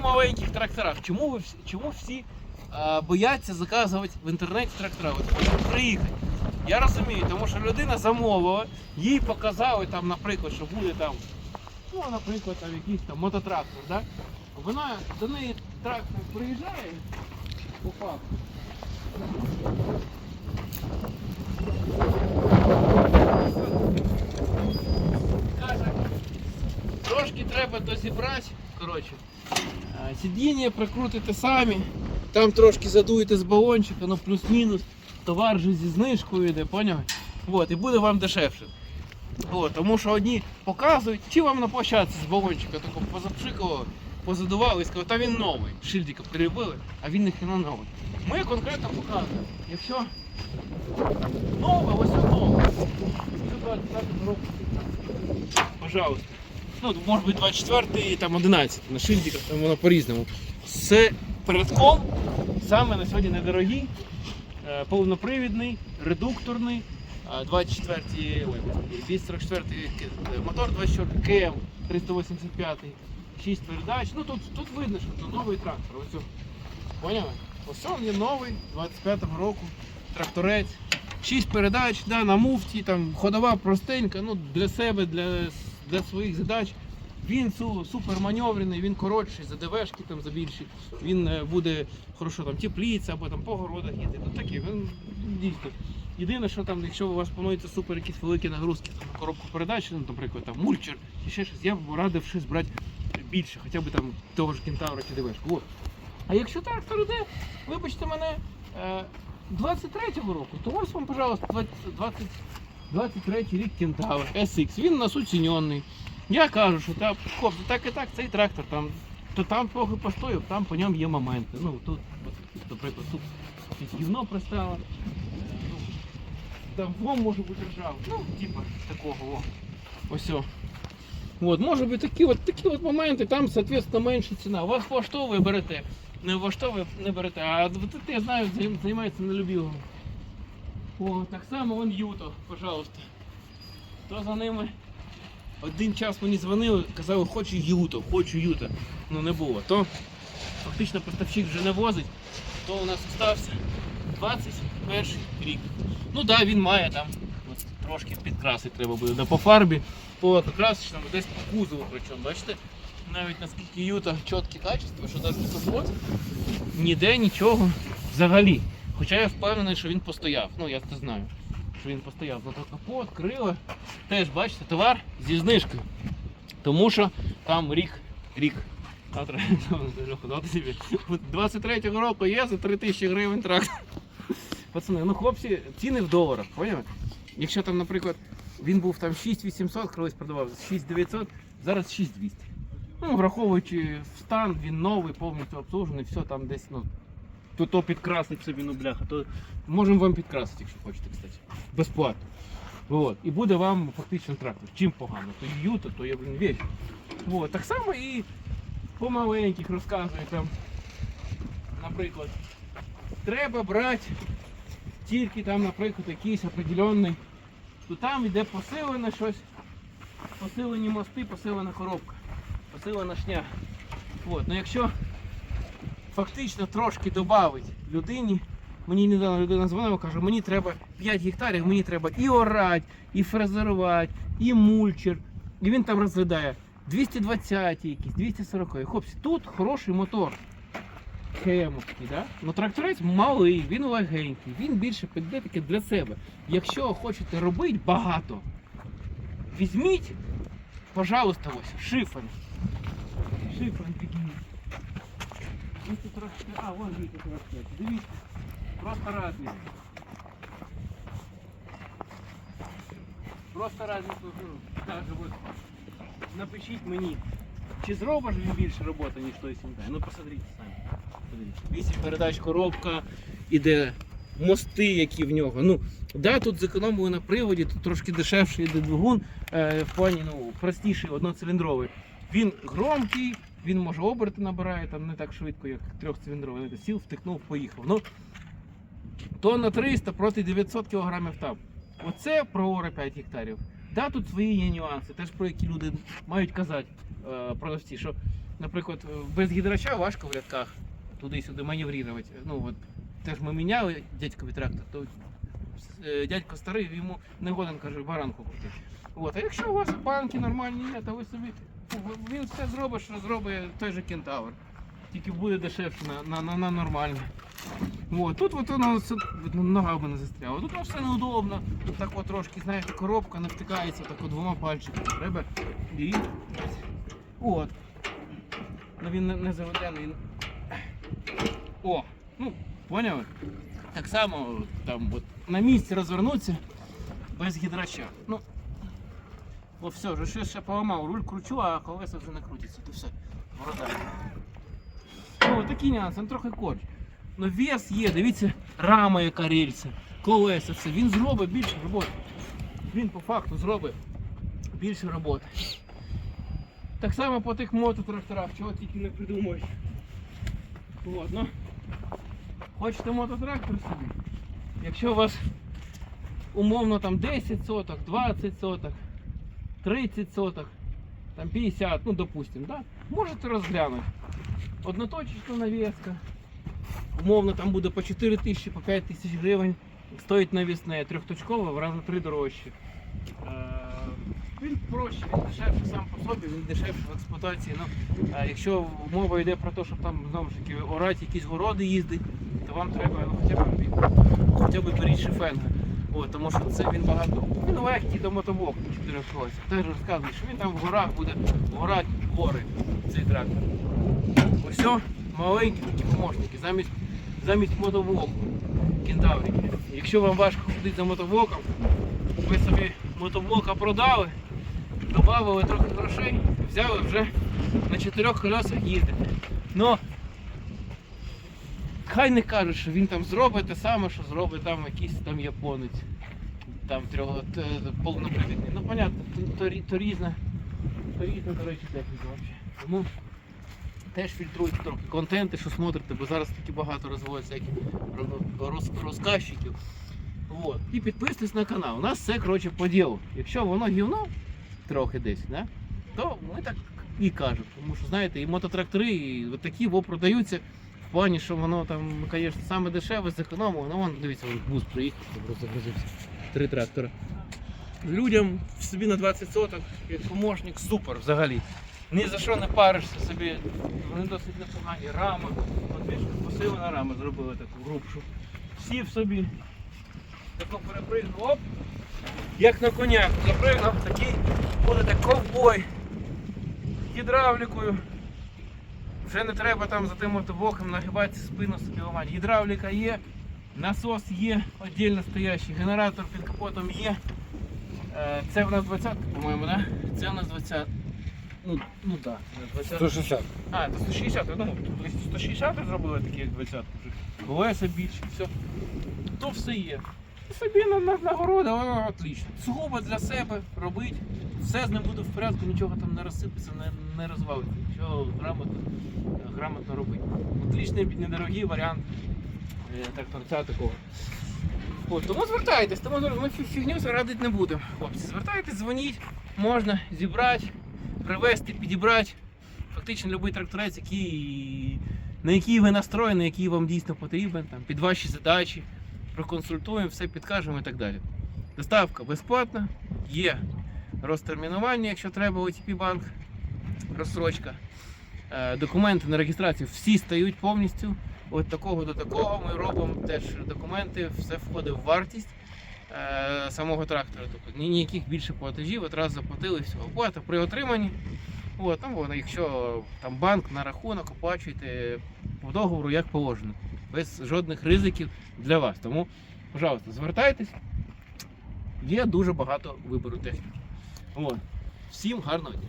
маленьких тракторах. Чому ви чому всі а, бояться заказувати в інтернеті трактора? От приїхати. Я розумію, тому що людина замовила, їй показали там, наприклад, що буде там, ну, наприклад, там якийсь там мототрактор, да? Вона до неї трактор приїжджає по факту. Трошки треба дозібрати. Коротше, сидіння прикрутите самі, там трошки задуєте з балончика, ну плюс-мінус, товар же зі знижкою йде, поняли? От, і буде вам дешевше. От, тому що одні показують, чи вам на площадці з балончика тако позапшикували, позадували і сказали, та він новий. Шильдика приліпили, а він ніхрена новий. Ми конкретно показуємо, якщо нове, ось нове. Це 25 року. Пожалуйста. Ну, може бути 24 і там 11 на шильдиках, там воно по-різному. З передком саме на сьогодні недорогий, е, повнопривідний, редукторний, е, 24 ой, 244 ки- мотор 24 КМ 385, 6 передач. Ну тут, тут видно, що це новий трактор. Ось. Поняли? Ось він є новий 25-го року тракторець. 6 передач да, на муфті, там ходова простенька, ну для себе, для, для своїх задач. Він су, супер маневрений, він коротший, за ДВшки там за більші. Він е, буде хорошо там тепліться або там по городах їздити. Ну такі, він дійсно. Єдине, що там, якщо у вас планується супер якісь великі нагрузки, там, коробку передач, ну, наприклад, там мульчер чи ще щось, я б радив щось брати більше, хоча б там того ж кентавра чи ДВшку. От. А якщо трактор іде, вибачте мене, е, 23-го року, то ось вам, пожалуйста, 20, 20, 23 рік Кентавр SX. Він нас оцінений. Я кажу, що та, хлопці, так і так, цей трактор там, то там трохи постояв, там по ньому є моменти. Ну тут, наприклад, тут якесь гівно пристало. Там вом може бути ржав. Ну, типа такого. О. Ось. о. От, може бути такі от, такі от моменти, там, соответственно, менша ціна. Вас влаштовує, берете. Не влаштовує, не берете. А я знаю, займається нелюбівим. О, так само вон Юто, пожалуйста. То за ними один час мені дзвонили, казали, хочу Юто, хочу Юто. Ну не було. То фактично поставщик вже не возить, то у нас остався 21 рік. Ну так, да, він має там трошки підкрасити треба буде. Да, по фарбі, по красочному, десь по кузову причому. Бачите? Навіть наскільки Юта чіткі качества, що навіть ніде нічого взагалі. Хоча я впевнений, що він постояв. Ну я це знаю, що він постояв. Зато капот, крила, теж бачите, товар зі знижкою. Тому що там рік, рік. Завтра Льоха, дати собі. 23-го року є за 3 тисячі гривень трактор. Пацани, ну хлопці, ціни в доларах, поняли? Якщо там, наприклад, він був там 6800, колись продавав 6900, зараз 6200. Ну, враховуючи стан, він новий, повністю обслужений, все там десь, ну, то, то підкрасить собі, ну бляха, то можемо вам підкрасити, якщо хочете, кстати. Безплатно. От. І буде вам фактично трактор. Чим погано? То юта, то є блін, вещь. От. Так само і по маленьких розказує там, наприклад, треба брати тільки там, наприклад, якийсь определенний, то там йде посилене щось, посилені мости, посилена коробка посилена шня. От. Ну якщо фактично трошки додати людині, мені недавно людина дзвонила, каже, мені треба 5 гектарів, мені треба і орати, і фрезерувати, і мульчер. І він там розглядає 220 якісь, 240. Хлопці, тут хороший мотор. Хемовський, да? Ну тракторець малий, він легенький, він більше піде таки для себе. Якщо хочете робити багато, візьміть, пожалуйста, ось, шифен. Шифром підніміть. Ось тут трошки. А, вон віки трошки. Дивіться. Просто разні. Просто разні служу. Каже, от. Напишіть мені, чи зробиш він більше роботи, ніж той сім'я. Ну посмотрите самі. Подивіться. Вісім передач коробка, іде мости, які в нього. Ну, да, тут зекономили на приводі, тут трошки дешевший йде двигун, е, в плані ну, простіший, одноциліндровий. Він громкий, він може оберти набирає там не так швидко, як трьохциліндровий. Знаєте, Сів, втикнув, поїхав. Ну, тонна 300 проти 900 кг там. Оце про 5 гектарів. Да, тут свої є нюанси, теж про які люди мають казати е, продавці, що наприклад, без гідрача важко в рядках туди-сюди маневрувати. Ну, от, теж ми міняли дядькові трактор, то е, дядько старий, йому не годен, каже, баранку крутити. От, а якщо у вас банки нормальні є, то ви собі він все зробить, що зробить той же кентавр. Тільки буде дешевше на, на, на, нормальне. От, тут от воно все, нога в мене застряла. Тут воно все неудобно. Тут так от трошки, знаєте, коробка не втикається так от двома пальчиками. Треба і. От. Ну він не, не заведений. О, ну, поняли? Так само там от, на місці розвернутися без гідрача. Ну, о, все, вже щось ще поламав, руль кручу, а колеса вже не крутяться, то все. Борода. Ну, такі нюанси, він трохи корч. Ну вес є, дивіться, рама яка рельса, колеса, все. Він зробить більше роботи. Він по факту зробить більше роботи. Так само по тих мототракторах, чого тільки не придумаєш. Ну. Хочете мототрактор собі? Якщо у вас умовно там 10 соток, 20 соток, 30 соток, там 50, ну допустим, да? можете розглянути. Одноточечна навіска. Умовно там буде по 4 тисячі, по 5 тисяч гривень. Стоїть навісне, трьохточкова в рази три дорожче. Е, Він проще, він дешевший сам по собі, він дешевший в експлуатації. Ну, якщо мова йде про те, щоб там знову ж таки орати якісь городи їздить, то вам треба ну, хоча б хоча б беріть шифенга. От, тому що це він багато. Він легкий до мотоблоку 4 колесах. Теж розказує, що він там в горах буде горати гори, цей трактор. Ось маленькі такі помощники, замість, замість мотоблоку кентаврики. Якщо вам важко ходити за мотоблоком, ви собі мотоблока продали, додали трохи грошей, взяли вже на чотирьох колесах їздите. Но хай не кажуть, що він там зробить те саме, що зробить там якийсь там японець. Там трьох т- повнопривідний. Ну понятно, то, то, то різна, то різна, до техніка взагалі. Тому теж фільтруйте трохи контенти, що смотрите, бо зараз таки багато розводять всяких роз, роз, розказчиків. От. І підписуйтесь на канал. У нас все коротше по ділу. Якщо воно гівно трохи десь, да? то ми так і кажемо. Тому що знаєте, і мототрактори, і такі во продаються в плані, що воно там, звісно, саме дешеве, зекономило. Ну вон, дивіться, вон бус приїхав, загрузився. Три трактора. Людям собі на 20 соток, як помощник, супер взагалі. Ні за що не паришся собі, вони досить непогані. Рама. От більше посилена рама зробили таку грубшу. Сів собі, тако перепригнув, оп, як на коняку запригнув, такий будете ковбой гідравлікою. Вже не треба там за тим мотоблоком нагибати спину собі ламати. Гідравліка є, насос є, віддільно стоящий, генератор під капотом є. Е, Це в нас 20, по-моєму, да? Це в нас 20. Ну, ну так, да, 20. 160. А, це 160, я думав, 160 зробили такі, як 20 вже. Колеса більше, все. То все є. Собі на, на, нагорода, воно отлично. Сугубо для себе робить. Все з ним буде в порядку, нічого там не розсипеться, не, не розвалиться. Нічого грамотно, грамотно робити. Отличний, недорогий варіант е, тракторця такого. От, тому звертайтесь, тому ми фігню радити не будемо. Хлопці, звертайтесь, дзвоніть, можна зібрати, привезти, підібрати. Фактично будь-який тракторець, який, на який ви настроєні, який вам дійсно потрібен, там, під ваші задачі, проконсультуємо, все підкажемо і так далі. Доставка безплатна, є розтермінування, якщо треба, OTP банк, розсрочка. Е, Документи на реєстрацію всі стають повністю. От такого до такого ми робимо теж документи, все входить в вартість е, самого трактора. Тобто ніяких більше платежів, одразу заплатили все. Оплата при отриманні. От, там, якщо там банк на рахунок оплачуєте по договору як положено, без жодних ризиків для вас. Тому, пожалуйста, звертайтесь. Є дуже багато вибору техніки. От. Всім гарного дня.